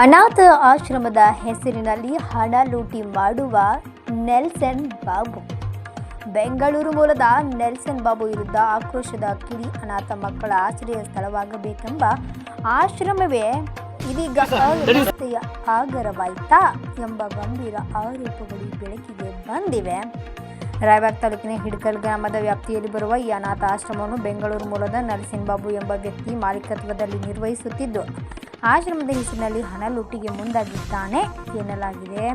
ಅನಾಥ ಆಶ್ರಮದ ಹೆಸರಿನಲ್ಲಿ ಹಣ ಲೂಟಿ ಮಾಡುವ ನೆಲ್ಸನ್ ಬಾಬು. ಬೆಂಗಳೂರು ಮೂಲದ ನೆಲ್ಸನ್ ಬಾಬು ವಿರುದ್ಧ ಆಕ್ರೋಶದ ಕಿಡಿ ಅನಾಥ ಮಕ್ಕಳ ಆಶ್ರಯ ಸ್ಥಳವಾಗಬೇಕೆಂಬ ಆಶ್ರಮವೇ ಇದೀಗ ಅವ್ಯವಸ್ಥೆಯ ಆಗರವಾಯ್ತಾ ಎಂಬ ಗಂಭೀರ ಆರೋಪಗಳು ಬೆಳಕಿಗೆ ಬಂದಿವೆ. ರಾಯಬಾಗ್ ತಾಲೂಕಿನ ಹಿಡ್ಕಲ್ ಗ್ರಾಮದ ವ್ಯಾಪ್ತಿಯಲ್ಲಿ ಬರುವ ಈ ಅನಾಥ ಆಶ್ರಮವನ್ನು ಬೆಂಗಳೂರು ಮೂಲದ ನರಸಿಂಹ ಬಾಬು ಎಂಬ ವ್ಯಕ್ತಿ ಮಾಲೀಕತ್ವದಲ್ಲಿ ನಿರ್ವಹಿಸುತ್ತಿದ್ದು ಆಶ್ರಮದ ಹೆಸರಿನಲ್ಲಿ ಹಣ ಲುಟ್ಟಿಗೆ ಮುಂದಾಗಿದ್ದಾನೆ ಎನ್ನಲಾಗಿದೆ.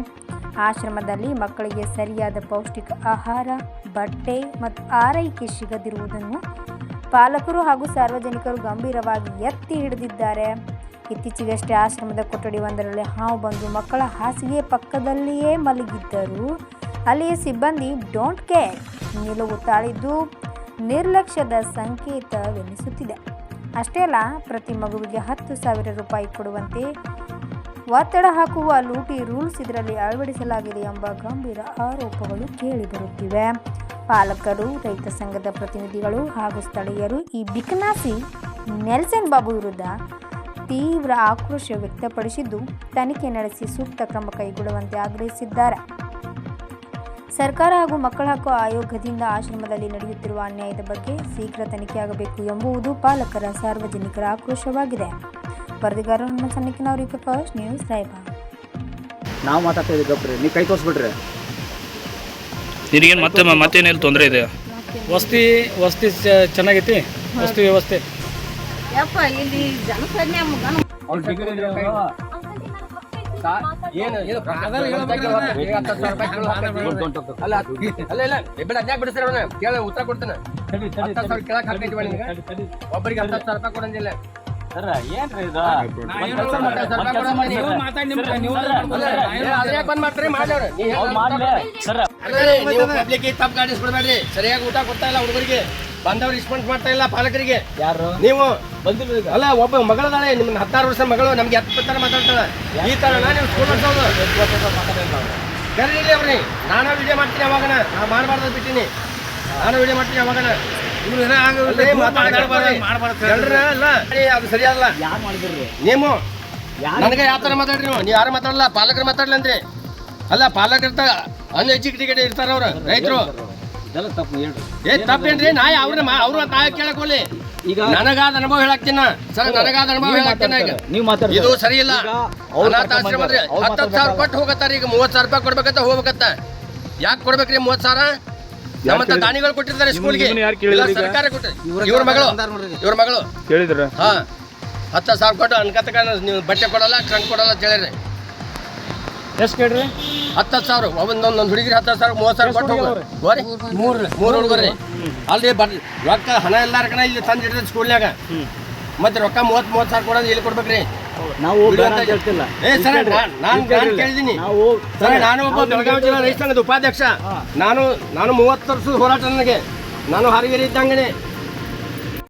ಆಶ್ರಮದಲ್ಲಿ ಮಕ್ಕಳಿಗೆ ಸರಿಯಾದ ಪೌಷ್ಟಿಕ ಆಹಾರ, ಬಟ್ಟೆ ಮತ್ತು ಆರೈಕೆ ಸಿಗದಿರುವುದನ್ನು ಪಾಲಕರು ಹಾಗೂ ಸಾರ್ವಜನಿಕರು ಗಂಭೀರವಾಗಿ ಎತ್ತಿ ಹಿಡಿದಿದ್ದಾರೆ. ಇತ್ತೀಚೆಗಷ್ಟೇ ಆಶ್ರಮದ ಕೊಠಡಿ ಒಂದರಲ್ಲಿ ಹಾವು ಬಂದು ಮಕ್ಕಳ ಹಾಸಿಗೆ ಪಕ್ಕದಲ್ಲಿಯೇ ಮಲಗಿದ್ದರು. ಅಲ್ಲಿಯ ಸಿಬ್ಬಂದಿ, ಡೋಂಟ್ ಕೇರ್ ನಿಲುವು ತಾಳಿದ್ದು ನಿರ್ಲಕ್ಷ್ಯದ ಸಂಕೇತವೆನಿಸುತ್ತಿದೆ. ಅಷ್ಟೇ ಅಲ್ಲ, ಪ್ರತಿ ಮಗುವಿಗೆ ಹತ್ತು ಸಾವಿರ ರೂಪಾಯಿ ಕೊಡುವಂತೆ ಒತ್ತಡ ಹಾಕುವ ಲೂಟಿ ರೂಲ್ಸ್ ಇದರಲ್ಲಿ ಅಳವಡಿಸಲಾಗಿದೆ ಎಂಬ ಗಂಭೀರ ಆರೋಪಗಳು ಕೇಳಿಬರುತ್ತಿವೆ ಪಾಲಕರು, ರೈತ ಸಂಘದ ಪ್ರತಿನಿಧಿಗಳು ಹಾಗೂ ಸ್ಥಳೀಯರು ಈ ಬಿಕನಾಸಿ ನೆಲ್ಸನ್ ಬಾಬು ವಿರುದ್ಧ ತೀವ್ರ ಆಕ್ರೋಶ ವ್ಯಕ್ತಪಡಿಸಿದ್ದು, ತನಿಖೆ ನಡೆಸಿ ಸೂಕ್ತ ಕ್ರಮ ಕೈಗೊಳ್ಳುವಂತೆ ಆಗ್ರಹಿಸಿದ್ದಾರೆ. ಸರ್ಕಾರ ಹಾಗೂ ಮಕ್ಕಳ ಹಕ್ಕು ಆಯೋಗದಿಂದ ಆಶ್ರಮದಲ್ಲಿ ನಡೆಯುತ್ತಿರುವ ಅನ್ಯಾಯದ ಬಗ್ಗೆ ಶೀಘ್ರ ತನಿಖೆಯಾಗಬೇಕು ಎಂಬುದು ಪಾಲಕರ ಸಾರ್ವಜನಿಕರ ಆಕ್ರೋಶವಾಗಿದೆ. ವರದಿಗಾರ ಹನುಮ ಸಣ್ಣಿಕಿನವರಿಗೆ ಫಸ್ಟ್ ನ್ಯೂಸ್ ರಾಯಬಾಗ್ ನಾವು ಮಾತಾಡ್ತಾ ಇದ್ದೀವಿ ಗಪ್ರಿ ನೀವು ಕೈ ತೋರಿಸ್ಬಿಡ್ರಿ ನಿನಗೇನು ಮತ್ತೆ ಮತ್ತೇನೇನು ತೊಂದರೆ ಇದೆ? ವಸ್ತಿ ವಸ್ತಿ ಚ- ಚೆನ್ನಾಗೈತಿ? ವಸ್ತಿ ವ್ಯವಸ್ಥೆ. ಏನು ಇದು ಅಲ್ಲ ಅಲ್ಲ ಇಲ್ಲ ಇಬ್ಬರು ಅದ್ಯಾಕೆ ಬಿಡಿಸ್ರಿ ಅವ್ನ ಕೇಳ ಉತ್ತರ ಕೊಡ್ತಾನೆ. ಹತ್ತು ಸಾವಿರ ಕೇಳಕ್ ಹಾಕೈತಿ ನಿಮ್ಗೆ? ಒಬ್ಬರಿಗೆ ಹತ್ತು ಸಾವಿರ ರೂಪಾಯಿ ಕೊಡಂಗಿಲ್ಲ. ಸರಿಯಾಗಿ ಊಟ ಕೊಡ್ತಾ ಇಲ್ಲ ಹುಡುಗರಿಗೆ. ಬಂದವ್ರು ರೆಸ್ಪಾನ್ಸ್ ಮಾಡ್ತಾ ಇಲ್ಲ ಪಾಲಕರಿಗೆ. ಯಾರು? ನೀವು? ಬಂದಿಲ್ಲ ಅಲ್ಲ ಒಬ್ಬ ಮಗಳದಾಳೆ ನಿಮ್ಮ ಹತ್ತಾರು ವರ್ಷ ಮಗಳು ನಮ್ಗೆ ಹತ್ತು ತರ ಮಾತಾಡ್ತಾಳೆ ಈ ತರ ನೀವು? ಸ್ಕೂಲ್ ಕರೀಲಿ ಅವ್ರಿ ನಾನು ವಿಡಿಯೋ ಮಾಡ್ತೀನಿ ಅವಾಗ ನಾ ಮಾಡಬಾರ್ದು ಬಿಟ್ಟಿನಿ ನಾನು ವಿಡಿಯೋ ಮಾಡ್ತೀನಿ ಅವಾಗ ಅದು ಮಾಡಿದ್ರಿ? ನೀವು? ನನಗೆ ಯಾವ ಥರ ಮಾತಾಡ್ರಿ ನೀವು? ಯಾರು ಮಾತಾಡಲ್ಲ? ಪಾಲಕರು ಮಾತಾಡ್ಲಿ ಅಂದ್ರಿ ಅಲ್ಲ ಪಾಲಕರ ಅನ್ಎಜುಕೇಟೆಡ್ ಇರ್ತಾರ ಅವ್ರು ರೈತರು. ಇದೆಲ್ಲ ತಪ್ಪು ಹೇಳ್ರಿ. ಏ ತಪ್ಪೇನ್ರಿ ನಾ ಅವ್ರನ್ನ ಅವ್ರ ಈಗ ನನಗಾದ ಅನುಭವ ಹೇಳಾಕ್ತೀನ. ಸರ್ ನನಗಾದ ಅನುಭವ ಹೇಳಾಕ್ತೀನ ಈಗ. ನೀವು ಮಾತಾಡಿ ಇದು ಸರಿ ಇಲ್ಲ ಆಶ್ರಮದ್ರೆ ಅನಾಥಾಶ್ರಮ ಅಂದ್ರೆ ಅವ್ರು ಹತ್ತು ಸಾವಿರ ಕೊಟ್ಟು ಹೋಗತ್ತಾರ ಈಗ ಮೂವತ್ತು ಸಾವಿರ ರೂಪಾಯಿ ಕೊಡ್ಬೇಕಂತ ಹೋಗ್ಬೇಕಂತ. ಯಾಕೆ ಕೊಡ್ಬೇಕ್ರಿ ಮೂವತ್ತು ಸಾವಿರ? ನಮ್ಮಂತ ದಾನಿಗಳು ಕೊಟ್ಟಿರ್ತಾರೆ ಸ್ಕೂಲ್ಗೆ ಇಲ್ಲ ಸರ್ಕಾರ ಕೊಟ್ಟ ಇವ್ರ ಮಗಳು. ಇವ್ರ ಮಗಳು. ಕೇಳಿದ್ರ? ಹಾ. ಹತ್ತು ಸಾವಿರ ಕೊಟ್ಟು ಅನ್ಕತಕ ನೀವು ಬಟ್ಟೆ ಕೊಡಲ್ಲ ಟ್ರಂಕ್ ಕೊಡಲ್ಲ ಅಂತ ಹೇಳಿರಿ ಎಷ್ಟು ಕೇಳ್ರಿ? ಹತ್ತು ಸಾವಿರ. ಒಂದೊಂದು ಹುಡುಗಿರಿ ಹತ್ತು ಸಾವಿರ ಮೂವತ್ತು ಸಾವಿರ ಕೊಟ್ಟು ಹೋಗ್ರಿ. ಮೂರು ಮೂರು ಹುಡುಗರಿ ಅಲ್ಲಿ ಬರ್ ರೊಕ್ಕ ಹಣ ಎಲ್ಲಾರ್ಕನ ಕಣ ಇಲ್ಲಿ ತಂದು ಇಡ್ತದೆ ಸ್ಕೂಲ್ನಾಗ ಮತ್ತೆ ರೊಕ್ಕ ಮೂವತ್ತು ಮೂವತ್ತು ಸಾವಿರ ಕೊಡೋದು ಎಲ್ಲಿ ಕೊಡ್ಬೇಕ್ರಿ? ನಾವು ಏ ಸರ್ ನಾನು ನಾನು. ಕೇಳಿದ್ದೀನಿ ಸರ್ ನಾನು ಒಬ್ಬ ಬೆಳಗಾವಿ ಜಿಲ್ಲಾ ರೈತ ಸಂಘದ ಉಪಾಧ್ಯಕ್ಷ. ನಾನು ನಾನು ಮೂವತ್ತು ವರ್ಷದ ಹೋರಾಟ ನನಗೆ. ನಾನು ಹಾರಿಗೆರೆ ಇದ್ದಂಗೆ